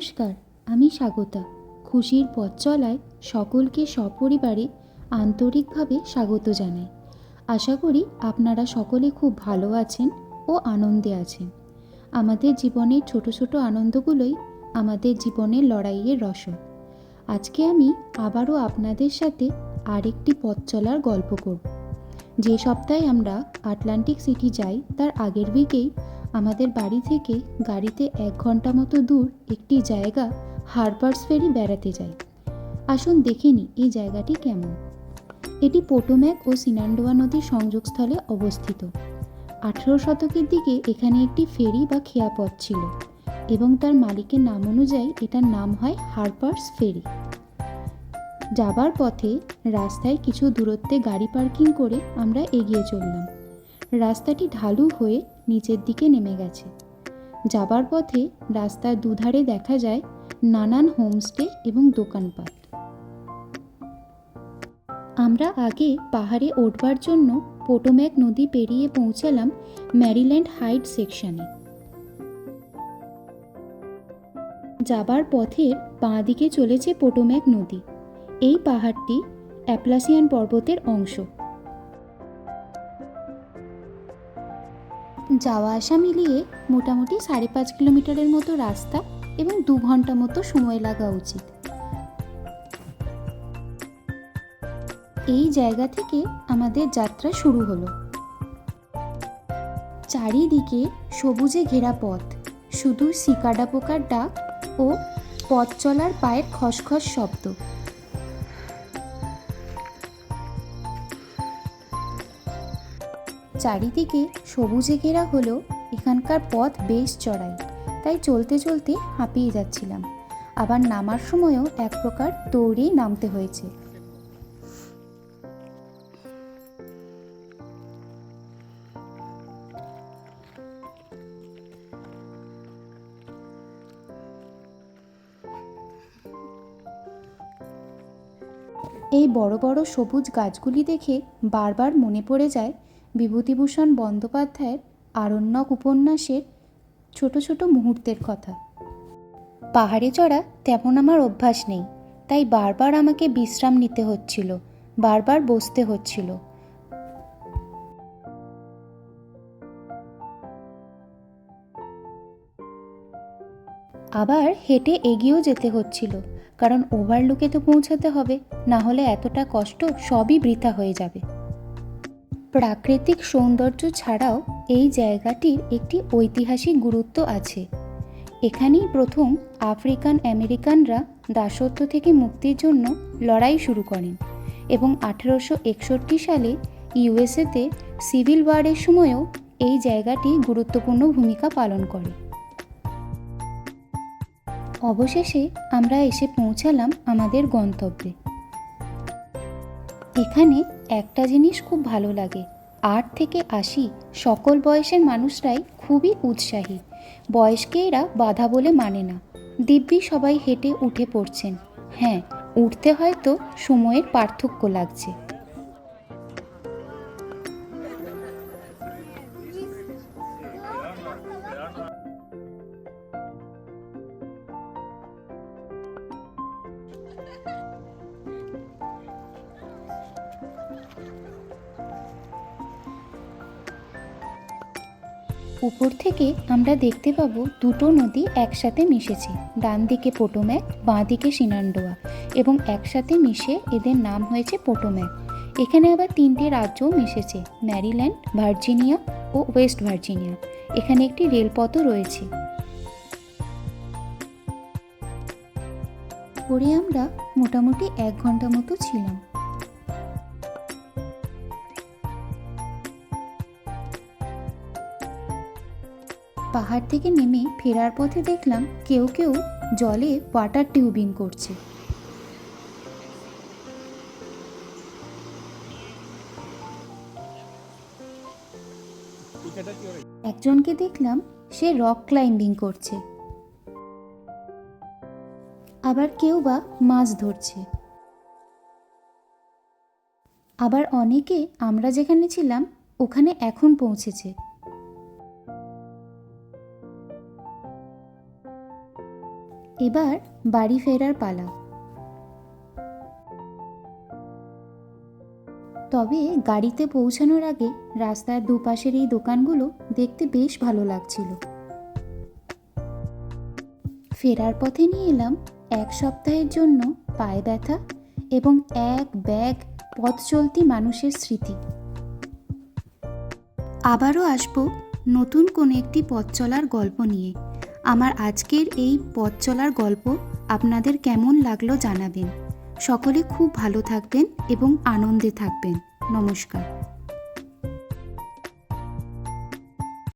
নমস্কার, আমি স্বাগতা। খুশির পথ চলায় সকলকে সপরিবারে আন্তরিকভাবে স্বাগত জানাই। আশা করি আপনারা সকলে খুব ভালো আছেন ও আনন্দে আছেন। আমাদের জীবনের ছোট ছোট আনন্দগুলোই আমাদের জীবনের লড়াইয়ের রসদ। আজকে আমি আবারও আপনাদের সাথে আরেকটি পথ চলার গল্প করব। যে সপ্তাহে আমরা আটলান্টিক সিটি যাই, তার আগের উইকেই আমাদের বাড়ি থেকে গাড়িতে এক ঘণ্টা মতো দূর একটি জায়গা হারবার্স ফেরি বেড়াতে যাই আসুন দেখে নিই এই জায়গাটি কেমন। এটি পোটোম্যাক ও সিনান্ডোয়া নদীর সংযোগস্থলে অবস্থিত। আঠেরো শতকের দিকে এখানে একটি ফেরি বা খেয়াপথ ছিল এবং তার মালিকের নাম অনুযায়ী এটার নাম হয় হারপার্স ফেরি। যাবার পথে রাস্তায় কিছু দূরত্বে গাড়ি পার্কিং করে আমরা এগিয়ে চললাম। রাস্তাটি ঢালু হয়ে নিচের দিকে নেমে গেছে। যাবার পথে রাস্তার দুধারে দেখা যায় নানান হোমস্টে এবং দোকানপাট। আমরা আগে পাহাড়ে উঠবার জন্য পোটোম্যাক নদী পেরিয়ে পৌঁছালাম ম্যারিল্যান্ড হাইট সেকশনে। যাবার পথের বাঁ দিকে চলেছে পোটোম্যাক নদী। এই পাহাড়টি অ্যাপ্লাসিয়ান পর্বতের অংশ। যাওয়া আসা মিলিয়ে মোটামুটি সাড়ে পাঁচ কিলোমিটারের মতো রাস্তা এবং দু ঘণ্টা মতো সময় লাগা উচিত। এই জায়গা থেকে আমাদের যাত্রা শুরু হলো। চারিদিকে সবুজে ঘেরা পথ, শুধু সিকাডা পোকার ডাক ও পথ চলার পায়ের খসখস শব্দ। চারিদিকে সবুজে ঘেরা হলেও এখানকার পথ বেশ চড়াই, তাই চলতে চলতে হাঁপিয়ে যাচ্ছিলাম। আবার নামার সময়ও এক প্রকার দৌড়েই নামতে হয়েছে। এই বড় বড় সবুজ গাছগুলি দেখে বারবার মনে পড়ে যায় বিভূতিভূষণ বন্দ্যোপাধ্যায়ের আরণ্যক উপন্যাসের ছোট ছোট মুহূর্তের কথা। পাহাড়ে চড়া তেমন আমার অভ্যাস নেই, তাই বারবার আমাকে বিশ্রাম নিতে হচ্ছিল, বারবার বসতে হচ্ছিল। আবার হেঁটে এগিয়েও যেতে হচ্ছিল, কারণ ওভারলুকে তো পৌঁছাতে হবে, না হলে এতটা কষ্ট সবই বৃথা হয়ে যাবে। প্রাকৃতিক সৌন্দর্য ছাড়াও এই জায়গাটির একটি ঐতিহাসিক গুরুত্ব আছে। এখানেই প্রথম আফ্রিকান আমেরিকানরা দাসত্ব থেকে মুক্তির জন্য লড়াই শুরু করেন এবং আঠেরোশো একষট্টি সালে ইউএসএতে সিভিল ওয়ারের সময়ও এই জায়গাটি গুরুত্বপূর্ণ ভূমিকা পালন করে। অবশেষে আমরা এসে পৌঁছালাম আমাদের গন্তব্যে। এখানে একটা জিনিস খুব ভালো লাগে। আট থেকে আশি সকল বয়সের মানুষরাই খুবই উৎসাহী। বয়সকে এরা বাধা বলে মানে না। দিব্যি সবাই হেঁটে উঠে পড়ছেন। হ্যাঁ উঠতে হয়তো সময়ের পার্থক্য লাগছে। উপর থেকে আমরা দেখতে পাবো দুটো নদী একসাথে মিশেছে। ডান দিকে পোটোম্যাক বাঁ দিকে সিনান্ডোয়া এবং একসাথে মিশে এদের নাম হয়েছে পোটোম্যাক। এখানে আবার তিনটে রাজ্যও মিশেছে, ম্যারিল্যান্ড, ভার্জিনিয়া ও ওয়েস্ট ভার্জিনিয়া। এখানে একটি রেলপথও রয়েছে। পরে আমরা মোটামুটি এক ঘণ্টা মতো ছিলাম। পাহাড় থেকে নেমে ফেরার পথে দেখলাম কেউ কেউ জলে ওয়াটার টিউবিং করছে। একজনকে দেখলাম সে রক ক্লাইম্বিং করছে। আবার কেউ বা মাছ ধরছে। আবার অনেকে আমরা যেখানে ছিলাম ওখানে এখন পৌঁছেছে। এবার বাড়ি ফেরার পালা। তবে গাড়িতে পৌঁছানোর আগে রাস্তার দুপাশের এই দোকানগুলো দেখতে বেশ ভালো লাগছিল। ফেরার পথে নিয়ে এলাম এক সপ্তাহের জন্য পায়ে ব্যথা এবং এক ব্যাগ পথ চলতি মানুষের স্মৃতি। আবারও আসব নতুন কোনো একটি পথ চলার গল্প নিয়ে। আমার আজকের এই পথ চলার গল্প আপনাদের কেমন লাগল জানাবেন। সকলে খুব ভালো থাকবেন এবং আনন্দে থাকবেন। নমস্কার।